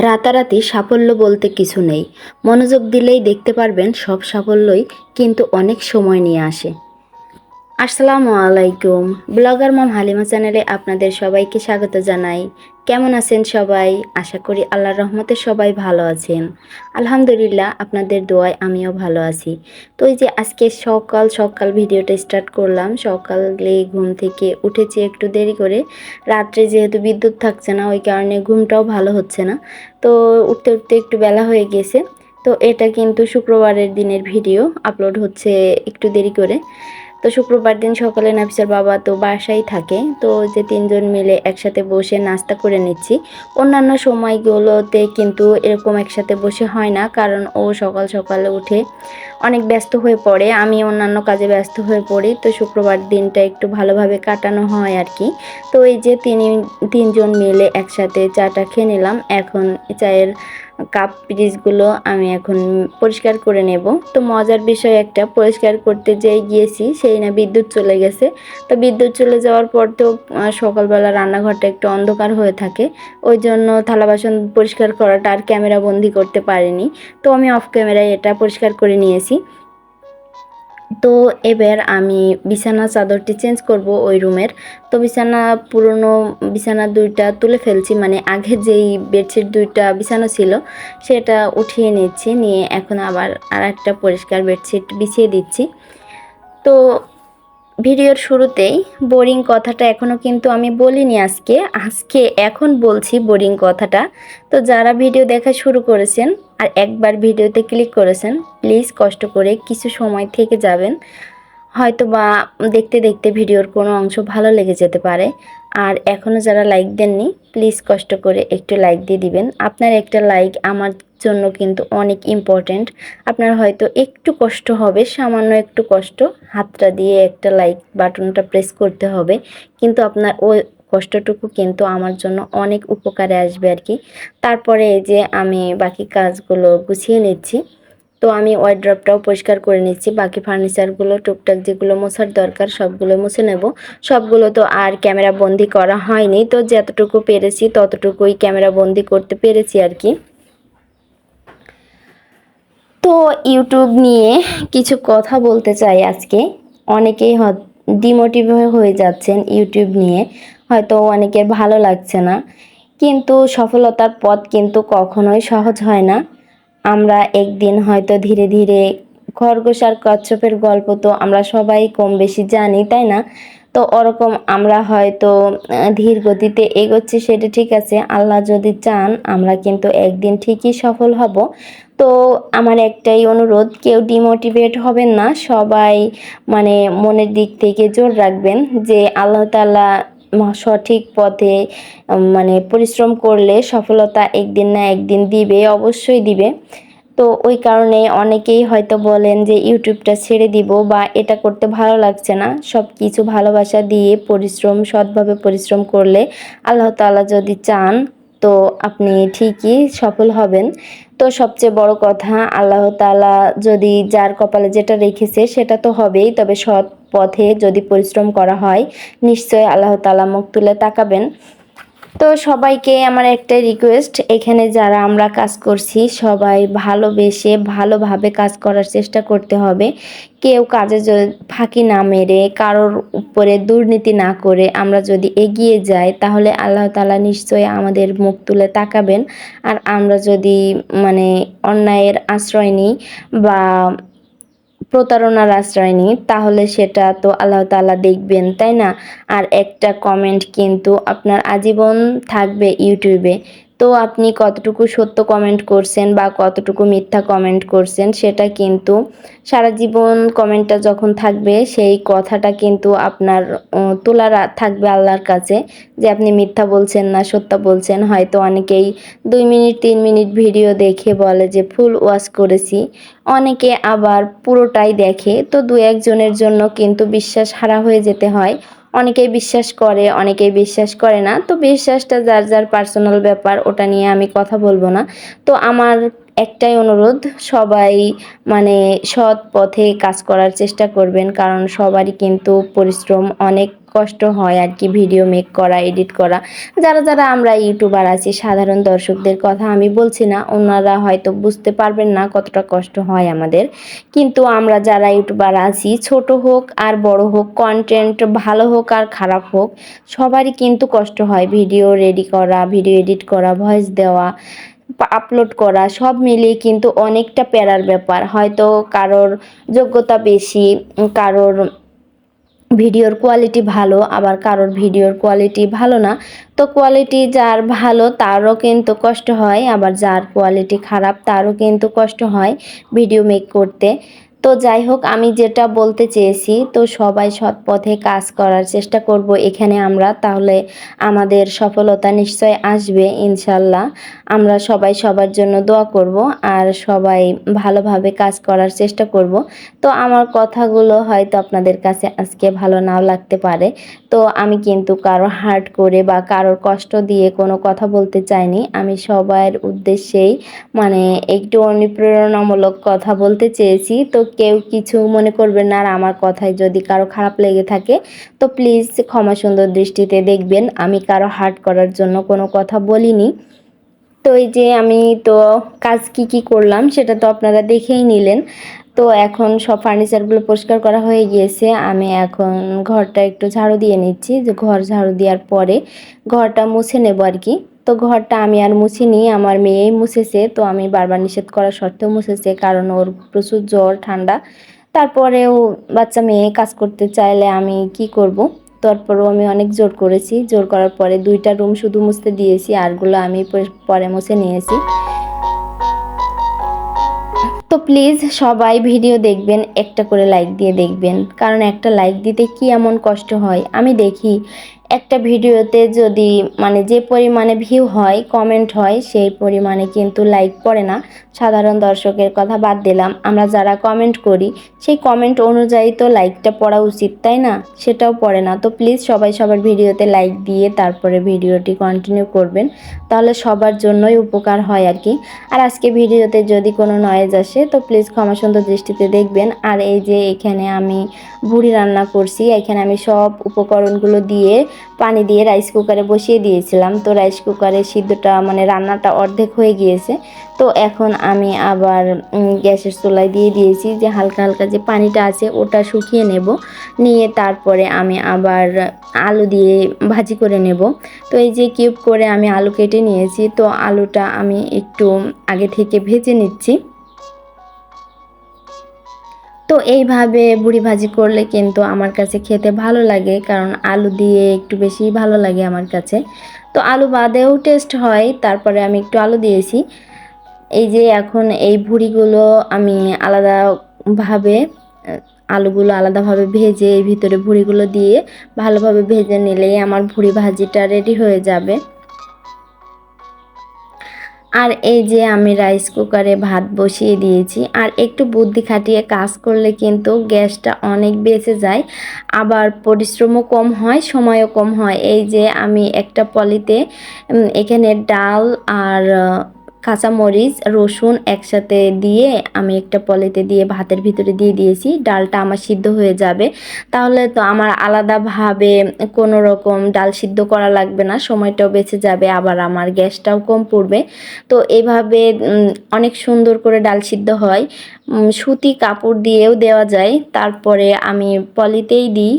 রাতারাতি সাফল্য বলতে কিছু নেই। মনোযোগ দিলেই দেখতে পারবেন সব সাফল্যই কিন্তু অনেক সময় নিয়ে আসে। আসসালামু আলাইকুম। ব্লগার মম হালিমা চ্যানেলে আপনাদের সবাইকে স্বাগত জানাই। কেমন আছেন সবাই? আশা করি আল্লাহর রহমতে সবাই ভালো আছেন। আলহামদুলিল্লাহ, আপনাদের দোয়ায় আমিও ভালো আছি। তো এই যে আজকে সকাল সকাল ভিডিওটা স্টার্ট করলাম, সকালে ঘুম থেকে উঠেছি একটু দেরি করে। রাত্রে যেহেতু বিদ্যুৎ থাকছে না, ওই কারণে ঘুমটাও ভালো হচ্ছে না। তো উঠতে উঠতে একটু বেলা হয়ে গেছে। তো এটা কিন্তু শুক্রবারের দিনের ভিডিও আপলোড হচ্ছে একটু দেরি করে। তো শুক্রবার দিন সকালে নাফিসার বাবা তো বাসায় থাকে। তো যে তিনজন মিলে একসাথে বসে নাস্তা করে নিচ্ছি। অন্যান্য সময়গুলোতে কিন্তু এরকম একসাথে বসে হয় না, কারণ ও সকাল সকালে উঠে অনেক ব্যস্ত হয়ে পড়ে। আমি অন্যান্য কাজে ব্যস্ত হয়ে পড়ি, তো শুক্রবার দিনটা একটু ভালোভাবে কাটানো হয় আর কি। তো এই যে তিনি তিনজন মিলে একসাথে চাটা খেয়ে নিলাম। এখন চায়ের কাপ পিসগুলো আমি এখন পরিষ্কার করে নেব। তো মজার বিষয় একটা, পরিষ্কার করতে যেয়ে গিয়েছি, সেই না বিদ্যুৎ চলে গেছে। তো বিদ্যুৎ চলে যাওয়ার পর তো সকালবেলা রান্নাঘরটা একটু অন্ধকার হয়ে থাকে। ওই জন্য থালা বাসন পরিষ্কার করাটা আর ক্যামেরা বন্দি করতে পারিনি। তো আমি অফ ক্যামেরায় এটা পরিষ্কার করে নিয়েছি। তো এবার আমি বিছানা চাদরটি চেঞ্জ করব ওই রুমের। তো বিছানা পুরনো, বিছানা দুইটা তুলে ফেলছি মানে আগে যেই বেডশিট দুইটা বিছানা ছিল, সেটা উঠিয়ে নিচ্ছি, নিয়ে এখন আবার আর একটা পরিষ্কার বেডশিট বিছিয়ে দিচ্ছি। তো ভিডিওর শুরুতেই বোরিং কথাটা এখনও কিন্তু আমি বলিনি আজকে আজকে এখন বলছি বোরিং কথাটা। তো যারা ভিডিও দেখা শুরু করেছেন আর একবার ভিডিওতে ক্লিক করেছেন, প্লিজ কষ্ট করে কিছু সময় থেকে যাবেন। হয়তো বা দেখতে দেখতে ভিডিওর কোনো অংশ ভালো লেগে যেতে পারে। আর এখনও যারা লাইক দেননি, প্লিজ কষ্ট করে একটু লাইক দিয়ে দিবেন। আপনার একটা লাইক আমার জন্য কিন্তু অনেক ইম্পর্ট্যান্ট আপনার হয়তো একটু কষ্ট হবে, সামান্য একটু কষ্ট। হাতটা দিয়ে একটা লাইক বাটনটা প্রেস করতে হবে। কিন্তু আপনার ওই কষ্টটুকু কিন্তু আমার জন্য অনেক উপকারে আসবে আর কি। তারপরে এই যে আমি বাকি কাজগুলো গুছিয়ে নিচ্ছি, তো আমি ওয়াইড্রপটাও পরিষ্কার করে নিচ্ছি। বাকি ফার্নিচারগুলো টুকটাক যেগুলো মোছার দরকার সবগুলো মুছে নেব। সবগুলো তো আর ক্যামেরা বন্দি করা হয়নি, তো যতটুকু পেরেছি ততটুকুই ক্যামেরা বন্দি করতে পেরেছি আর কি। তো ইউটিউব নিয়ে কিছু কথা বলতে চাই আজকে। অনেকেই ডিমোটিভ হয়ে যাচ্ছেন ইউটিউব নিয়ে। হয়তো অনেকের ভালো লাগছে না। কিন্তু সফলতার পথ কিন্তু কখনোই সহজ হয় না। আমরা একদিন হয়তো ধীরে ধীরে খরগোশ আর কচ্ছপের গল্প তো আমরা সবাই কম বেশি জানি, তাই না? তো ওরকম আমরা হয়তো ধীর গতিতে এগোচ্ছি সেটা ঠিক আছে। আল্লাহ যদি চান, আমরা কিন্তু একদিন ঠিকই সফল হব। তো আমার একটাই অনুরোধ, কেউ ডিমোটিভেট হবেন না। সবাই মানে মনের দিক থেকে জোর রাখবেন যে আল্লাহ তাআলা সঠিক পথে মানে পরিশ্রম করলে সফলতা একদিন না একদিন দিবে, অবশ্যই দিবে। তো ওই কারণে অনেকেই হয়তো বলেন যে, ইউটিউবটা ছেড়ে দিব বা এটা করতে ভালো লাগছে না। সব কিছু ভালোবাসা দিয়ে পরিশ্রম, সৎভাবে পরিশ্রম করলে আল্লাহ তাআলা যদি চান, তো আপনি ঠিকই সফল হবেন। তো সবচেয়ে বড় কথা, আল্লাহ তাআলা যদি যার কপালে যেটা রেখেছে সেটা তো হবেই, তবে সৎ পথে যদি পরিশ্রম করা হয়, নিশ্চয়ই আল্লাহ তাআলা মুখ তুলে তাকাবেন। তো সবাইকে আমার একটাই রিকোয়েস্ট এখানে যারা আমরা কাজ করছি, সবাই ভালোবেসে ভালোভাবে কাজ করার চেষ্টা করতে হবে। কেউ কাজে ফাঁকি না মেরে, কারোর উপরে দুর্নীতি না করে আমরা যদি এগিয়ে যাই, তাহলে আল্লাহ তালা নিশ্চয়ই আমাদের মুখ তুলে তাকাবেন। আর আমরা যদি মানে অন্যায়ের আশ্রয় নিই বা প্রতারণার আশ্রয় নিই, তাহলে সেটা তো আল্লাহ তালা দেখবেন, তাই না? আর একটা কমেন্ট কিন্তু আপনার আজীবন থাকবে ইউটিউবে। তো আপনি কতটুকু সত্য কমেন্ট করছেন বা কতটুকু মিথ্যা কমেন্ট করছেন সেটা কিন্তু সারা জীবন কমেন্টটা যখন থাকবে, সেই কথাটা কিন্তু আপনার তোলা থাকবে আল্লাহর কাছে যে আপনি মিথ্যা বলছেন না, সত্য বলছেন। হয়তো অনেকেই দুই মিনিট, তিন মিনিট ভিডিও দেখে বলে যে, ফুল ওয়াশ করেছি। অনেকে আবার পুরোটাই দেখে। তো দু একজনের জন্য কিন্তু বিশ্বাস হারা হয়ে যেতে হয়। অনেকেই বিশ্বাস করে, অনেকেই বিশ্বাস করে না। তো বিশ্বাসটা যার যার পার্সোনাল ব্যাপার, ওটা নিয়ে আমি কথা বলব না। তো আমার একটাই অনুরোধ, সবাই মানে সৎ পথে কাজ করার চেষ্টা করবেন, কারণ সবারই কিন্তু পরিশ্রম অনেক কষ্ট হয় আর কি ভিডিও মেক করা এডিট করা। যারা যারা আমরা ইউটিউবার আছি, সাধারণ দর্শকদের কথা আমি বলছি না, ওনারা হয়তো বুঝতে পারবেন না কতটা কষ্ট হয় আমাদের। কিন্তু আমরা যারা ইউটিউবার আছি, ছোট হোক আর বড় হোক কন্টেন্ট ভালো হোক আর খারাপ হোক, সবারই কিন্তু কষ্ট হয়। ভিডিও রেডি করা ভিডিও এডিট করা ভয়েস দেওয়া আপলোড করা, সব মিলিয়ে কিন্তু অনেকটা প্যারার ব্যাপার। হয়তো কারোর যোগ্যতা বেশি, কারোর ভিডিওর কোয়ালিটি ভালো, আবার কারোর ভিডিওর কোয়ালিটি ভালো না, তো কোয়ালিটি যার ভালো তারও কিন্তু কষ্ট হয়, আবার যার কোয়ালিটি খারাপ তারও কিন্তু কষ্ট হয় ভিডিও মেক করতে। তো যাই হোক, আমি যেটা বলতে চেয়েছি, তো সবাই সৎ পথে কাজ করার চেষ্টা করব এখানে আমরা, তাহলে আমাদের সফলতা নিশ্চয় আসবে, ইনশাল্লাহ। আমরা সবাই সবার জন্য দোয়া করব আর সবাই ভালোভাবে কাজ করার চেষ্টা করব। তো আমার কথাগুলো হয়তো আপনাদের কাছে আজকে ভালো নাও লাগতে পারে। তো আমি কিন্তু কারও হার্ট করে বা কারোর কষ্ট দিয়ে কোনো কথা বলতে চাইনি। আমি সবার উদ্দেশ্যেই মানে একটু অনুপ্রেরণামূলক কথা বলতে চেয়েছি। তো কেউ কিছু মনে করবেন না আর আমার কথায় যদি কারও খারাপ লেগে থাকে, তো প্লিজ ক্ষমা সুন্দর দৃষ্টিতে দেখবেন। আমি কারও হার্ট করার জন্য কোনো কথা বলিনি। তো এই যে আমি তো কাজ কি কি করলাম সেটা তো আপনারা দেখেই নিলেন। তো এখন সব ফার্নিচারগুলো পরিষ্কার করা হয়ে গিয়েছে। আমি এখন ঘরটা একটু ঝাড়ু দিয়ে নিচ্ছি। যে ঘর ঝাড়ু দেওয়ার পরে ঘরটা মুছে নেব আর কি। তো ঘরটা আমি আর মুছিনি, আমার মেয়েই মুছেছে। তো আমি বারবার নিষেধ করা সত্ত্বেও মুছেছে, কারণ ওর প্রচুর জ্বর, ঠান্ডা। তারপরেও বাচ্চা মেয়ে কাজ করতে চাইলে আমি কি করব? তারপরেও আমি অনেক জোর করেছি। জোর করার পরে দুইটা রুম শুধু মুছতে দিয়েছি, আরগুলো আমি পরে মুছে নিয়েছি। তো প্লিজ সবাই ভিডিও দেখবেন, একটা করে লাইক দিয়ে দেখবেন। কারণ একটা লাইক দিতে কি এমন কষ্ট হয়? আমি দেখি একটা ভিডিওতে যদি মানে যে পরিমাণে ভিউ হয় কমেন্ট হয়, সেই পরিমাণে কিন্তু লাইক পড়ে না। সাধারণ দর্শকের কথা বাদ দিলাম। আমরা যারা কমেন্ট করি, সেই কমেন্ট অনুযায়ী তো লাইকটা পড়া উচিত, তাই না? সেটাও পড়ে না। তো প্লিজ সবাই সবার ভিডিওতে লাইক দিয়ে তারপরে ভিডিওটি কন্টিনিউ করবেন। তাহলে সবার জন্যই উপকার হয় আর কি। আর আজকে ভিডিওতে যদি কোনো নয়েজ আসে, তো প্লিজ ক্ষমা সুন্দর দৃষ্টিতে দেখবেন। আর এই যে এখানে আমি ভুড়ি রান্না করছি, এখানে আমি সব উপকরণগুলো দিয়ে পানি দিয়ে রাইস কুকারে বসিয়ে দিয়েছিলাম। তো রাইস কুকারে সিদ্ধটা মানে রান্নাটা অর্ধেক হয়ে গিয়েছে। তো এখন আমি আবার গ্যাসের চুলায় দিয়ে দিয়েছি যে হালকা হালকা যে পানিটা আছে ওটা শুকিয়ে নেব। নিয়ে তারপরে আমি আবার আলু দিয়ে ভাজি করে নেব। তো এই যে কিউব করে আমি আলু কেটে নিয়েছি, তো আলুটা আমি একটু আগে থেকে ভেজে নিচ্ছি। তো এইভাবে বুড়ি ভাজি করলে কিন্তু আমার কাছে খেতে ভালো লাগে, কারণ আলু দিয়ে একটু বেশি ভালো লাগে আমার কাছে। তো আলু বাদেও টেস্ট হয়, তারপরে আমি একটু আলু দিয়েছি। এই যে এখন এই ভুড়িগুলো আমি আলাদাভাবে, আলুগুলো আলাদাভাবে ভেজে এই ভিতরে ভুড়িগুলো দিয়ে ভালোভাবে ভেজে নিলেই আমার ভুড়ি ভাজিটা রেডি হয়ে যাবে। আর এই যে আমি রাইস কুকারে ভাত বসিয়ে দিয়েছি, আর একটু বুদ্ধি খাটিয়ে কাজ করলে কিন্তু গ্যাসটা অনেক বেঁচে যায়, আবার পরিশ্রমও কম হয়, সময়ও কম হয়। এই যে আমি একটা পলিতে এখানে ডাল আর কাঁচামরিচ, রসুন একসাথে দিয়ে আমি একটা পলিতে দিয়ে ভাতের ভিতরে দিয়ে দিয়েছি। ডালটা আমার সিদ্ধ হয়ে যাবে। তাহলে তো আমার আলাদাভাবে কোনো রকম ডাল সিদ্ধ করা লাগবে না, সময়টাও বেঁচে যাবে, আবার আমার গ্যাসটাও কম পড়বে। তো এভাবে অনেক সুন্দর করে ডাল সিদ্ধ হয়। সুতি কাপড় দিয়েও দেওয়া যায়। তারপরে আমি পলিতেই দিই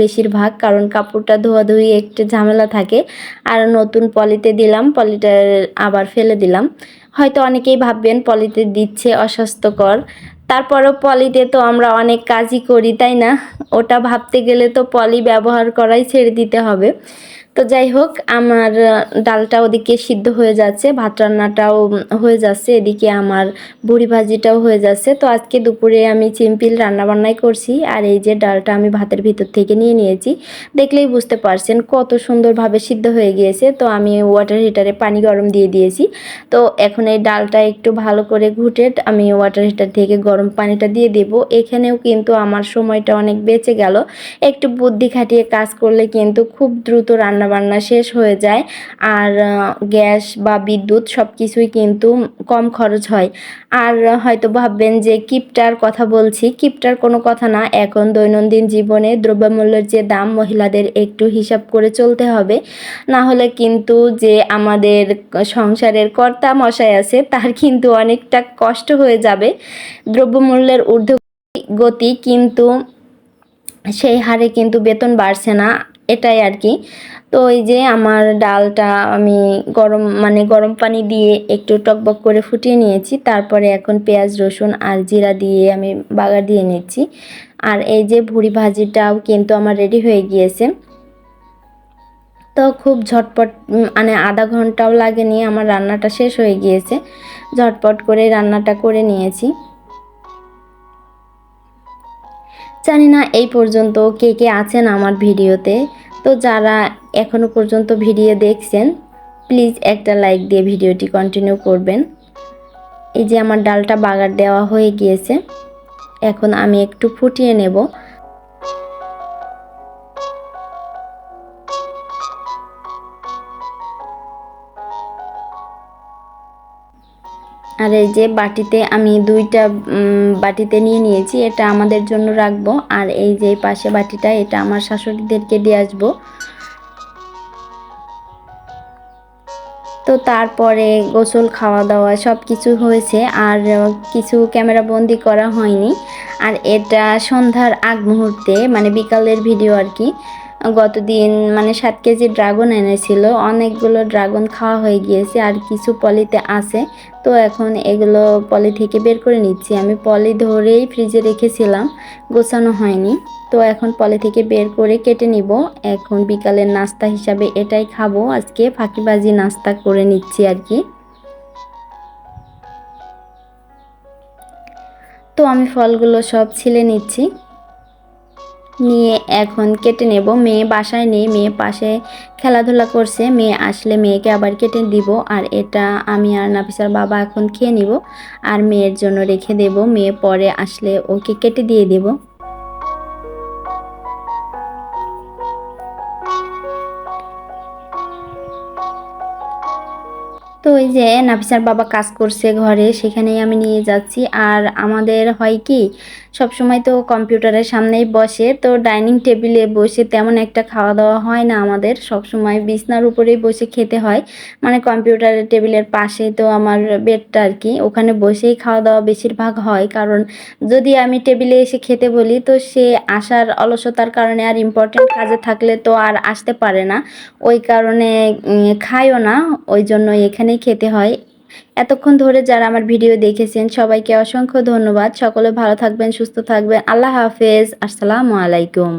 বেশিরভাগ, কারণ কাপড়টা ধোয়াধুয়ি একটু ঝামেলা থাকে। আর নতুন পলিতে দিলাম, পলিটা আবার ফেলে দিলাম। হয়তো অনেকেই ভাববেন পলিতে দিচ্ছে অস্বাস্থ্যকর। তারপরও পলিতে তো আমরা অনেক কাজই করি, তাই না? ওটা ভাবতে গেলে তো পলি ব্যবহার করাই ছেড়ে দিতে হবে। তো যাই হোক, আমার ডালটা ওদিকে সিদ্ধ হয়ে যাচ্ছে, ভাত রান্নাটাও হয়ে যাচ্ছে, এদিকে আমার বুড়ি ভাজিটাও হয়ে যাচ্ছে। তো আজকে দুপুরে আমি চিম্পিল রান্নাবান্নাই করছি, আর এই যে ডালটা আমি ভাতের ভিতর থেকে নিয়ে নিয়েছি, দেখলেই বুঝতে পারছেন কত সুন্দরভাবে সিদ্ধ হয়ে গিয়েছে। তো আমি ওয়াটার হিটারে পানি গরম দিয়ে দিয়েছি। তো এখন এই ডালটা একটু ভালো করে ঘুটে আমি ওয়াটার হিটার থেকে গরম পানিটা দিয়ে দেব। এখানেও কিন্তু আমার সময়টা অনেক বেঁচে গেল। একটু বুদ্ধি খাটিয়ে কাজ করলে কিন্তু খুব দ্রুত রান্না রান্নাবান্না শেষ হয়ে যায় আর গ্যাস বা বিদ্যুৎ সব কিছুই কিন্তু কম খরচ হয়। আর হয়তো ভাববেন যে কিপটার কথা বলছি, কিপটার কোনো কথা না। এখন দৈনন্দিন জীবনে দ্রব্যমূল্যের যে দাম মহিলাদের একটু হিসাব করে চলতে হবে। না হলে কিন্তু যে আমাদের সংসারের কর্তা মশাই আছে, তার কিন্তু অনেকটা কষ্ট হয়ে যাবে। দ্রব্যমূল্যের ঊর্ধ্ব গতি কিন্তু, সেই হারে কিন্তু বেতন বাড়ছে না। এটাই আর কি তো এই যে আমার ডালটা আমি গরম মানে গরম পানি দিয়ে একটু টকবক করে ফুটিয়ে নিয়েছি। তারপরে এখন পেঁয়াজ, রসুন আর জিরা দিয়ে আমি বাগার দিয়ে নিচ্ছি। আর এই যে ভুড়ি ভাজিটাও কিন্তু আমার রেডি হয়ে গিয়েছে। তো খুব ঝটপট মানে আধা ঘন্টাও লাগেনি, আমার রান্নাটা শেষ হয়ে গিয়েছে। ঝটপট করে রান্নাটা করে নিয়েছি। জানি না এই পর্যন্ত কে কে আছেন আমার ভিডিওতে। তো যারা এখনও পর্যন্ত ভিডিও দেখছেন প্লিজ একটা লাইক দিয়ে ভিডিওটি কন্টিনিউ করবেন। এই যে আমার ডালটা বাগার দেওয়া হয়ে গিয়েছে। এখন আমি একটু ফুটিয়ে নেব। আর এই যে বাটিতে আমি দুইটা বাটিতে নিয়ে নিয়েছি, এটা আমাদের জন্য রাখব। আর এই যে পাশে বাটিটা, এটা আমার শাশুড়িদেরকে দিয়ে আসব। তো তারপরে গোসল খাওয়া দাওয়া সব কিছু হয়েছে। আর কিছু ক্যামেরা বন্দি করা হয়নি। আর এটা সন্ধ্যার আগ মুহূর্তে মানে বিকালের ভিডিও আর কি। গতদিন মানে সাত কেজি ড্রাগন এনেছিল, অনেকগুলো ড্রাগন খাওয়া হয়ে গিয়েছে আর কিছু পলিতে আছে। তো এখন এগুলো পলি থেকে বের করে নিচ্ছি। আমি পলি ধরেই ফ্রিজে রেখেছিলাম, গোছানো হয়নি। তো এখন পলি থেকে বের করে কেটে নিব। এখন বিকালের নাস্তা হিসাবে এটাই খাব। আজকে ফাঁকিবাজি নাস্তা করে নিচ্ছি আর কি। তো আমি ফলগুলো সব ছিলে নিচ্ছি। নিয়ে এখন কেটে নেব। মেয়ে বাসায় নেই, মেয়ে পাশে খেলাধুলা করছে। মেয়ে আসলে মেয়েকে আবার কেটে দিব আর এটা আমি আর নাফিসার বাবা এখন খেয়ে নিব আর মেয়ের জন্য রেখে দেব। মেয়ে পরে আসলে ওকে কেটে দিয়ে দেব। ওই যে নাফিসার বাবা কাজ করছে ঘরে, সেখানেই আমি নিয়ে যাচ্ছি। আর আমাদের হয় কি সব সময় তো কম্পিউটারের সামনেই বসে, তো ডাইনিং টেবিলে বসে তেমন একটা খাওয়া দাওয়া হয় না আমাদের। সব সময় বিছনার উপরেই বসে খেতে হয়। মানে কম্পিউটারের টেবিলের পাশে তো আমার বেডটা আর কি। ওখানে বসেই খাওয়া দাওয়া বেশিরভাগ হয়। কারণ যদি আমি টেবিলে এসে খেতে বলি, তো সে আসার অলসতার কারণে আর ইম্পর্টেন্ট কাজে থাকলে তো আর আসতে পারে না। ওই কারণে খায়ও না। ওই জন্য এখানেই খেতে হয়। এতক্ষণ ধরে যারা আমার ভিডিও দেখেছেন, সবাইকে অসংখ্য ধন্যবাদ। সকলে ভালো থাকবেন, সুস্থ থাকবেন। আল্লাহ হাফেজ। আসসালামু আলাইকুম।